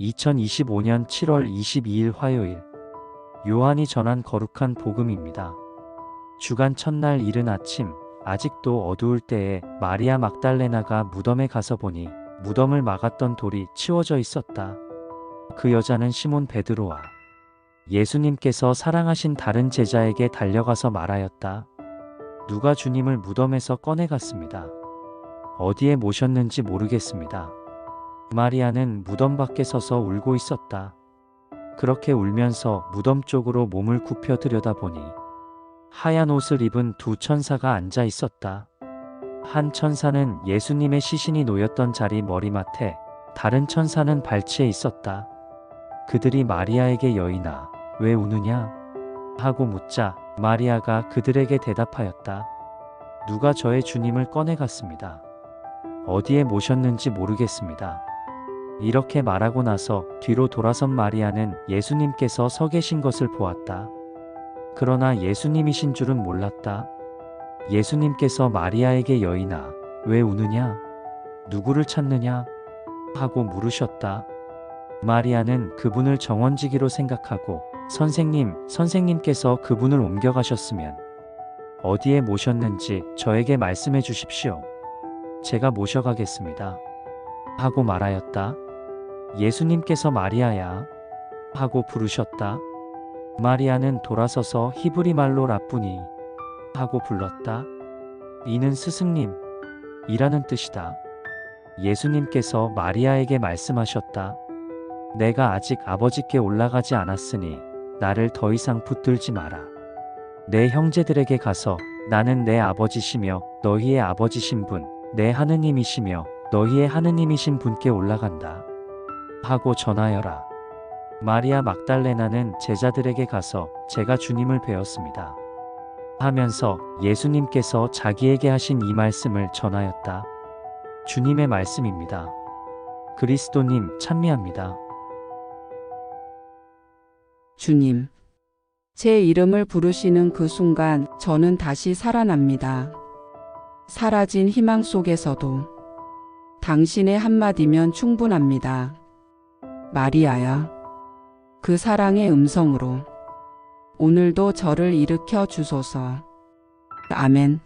2025년 7월 22일 화요일 요한이 전한 거룩한 복음입니다. 주간 첫날 이른 아침 아직도 어두울 때에 마리아 막달레나가 무덤에 가서 보니 무덤을 막았던 돌이 치워져 있었다. 그 여자는 시몬 베드로와 예수님께서 사랑하신 다른 제자에게 달려가서 말하였다. 누가 주님을 무덤에서 꺼내갔습니다. 어디에 모셨는지 모르겠습니다. 마리아는 무덤 밖에 서서 울고 있었다. 그렇게 울면서 무덤 쪽으로 몸을 굽혀 들여다보니 하얀 옷을 입은 두 천사가 앉아 있었다. 한 천사는 예수님의 시신이 놓였던 자리 머리맡에 다른 천사는 발치에 있었다. 그들이 마리아에게 여인아, 왜 우느냐? 하고 묻자 마리아가 그들에게 대답하였다. 누가 저의 주님을 꺼내갔습니다. 어디에 모셨는지 모르겠습니다. 이렇게 말하고 나서 뒤로 돌아선 마리아는 예수님께서 서 계신 것을 보았다. 그러나 예수님이신 줄은 몰랐다. 예수님께서 마리아에게 여인아, 왜 우느냐? 누구를 찾느냐? 하고 물으셨다. 마리아는 그분을 정원지기로 생각하고 선생님, 선생님께서 그분을 옮겨가셨으면 어디에 모셨는지 저에게 말씀해 주십시오. 제가 모셔가겠습니다. 하고 말하였다. 예수님께서 마리아야 하고 부르셨다. 마리아는 돌아서서 히브리 말로 라쁘니 하고 불렀다. 이는 스승님 이라는 뜻이다. 예수님께서 마리아에게 말씀하셨다. 내가 아직 아버지께 올라가지 않았으니 나를 더 이상 붙들지 마라. 내 형제들에게 가서 나는 내 아버지시며 너희의 아버지신 분, 내 하느님이시며 너희의 하느님이신 분께 올라간다. 하고 전하여라. 마리아 막달레나는 제자들에게 가서 제가 주님을 배웠습니다. 하면서 예수님께서 자기에게 하신 이 말씀을 전하였다. 주님의 말씀입니다. 그리스도님 찬미합니다. 주님. 제 이름을 부르시는 그 순간 저는 다시 살아납니다. 사라진 희망 속에서도 당신의 한마디면 충분합니다. 마리아야. 그 사랑의 음성으로 오늘도 저를 일으켜 주소서. 아멘.